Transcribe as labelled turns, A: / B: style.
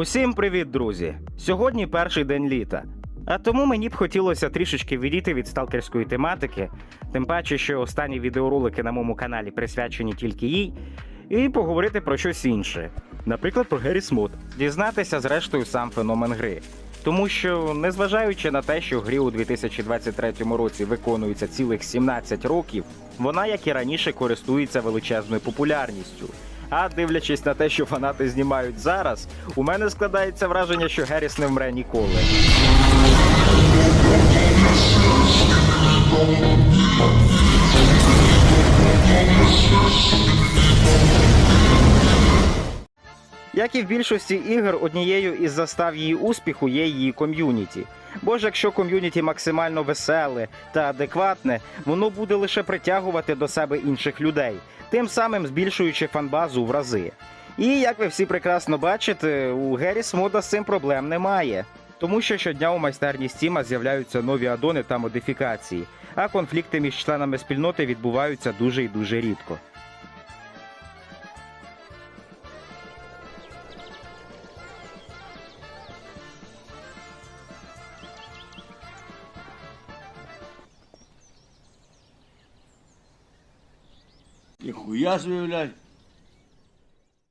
A: Усім привіт, друзі! Сьогодні перший день літа. А тому мені б хотілося трішечки відійти від сталкерської тематики, тим паче, що останні відеоролики на моєму каналі присвячені тільки їй, і поговорити про щось інше. Наприклад, про Герріс Мод. Дізнатися, зрештою, сам феномен гри. Тому що, незважаючи на те, що грі у 2023 році виконується цілих 17 років, вона, як і раніше, користується величезною популярністю. А дивлячись на те, що фанати знімають зараз, у мене складається враження, що Герріс не вмре ніколи. Як і в більшості ігор, однією із застав її успіху є її ком'юніті. Бо ж якщо ком'юніті максимально веселе та адекватне, воно буде лише притягувати до себе інших людей, тим самим збільшуючи фанбазу в рази. І як ви всі прекрасно бачите, у Геріс мода з цим проблем немає. Тому що щодня у майстерні Стіма з'являються нові адони та модифікації, а конфлікти між членами спільноти відбуваються дуже і дуже рідко.
B: 你回家是不是？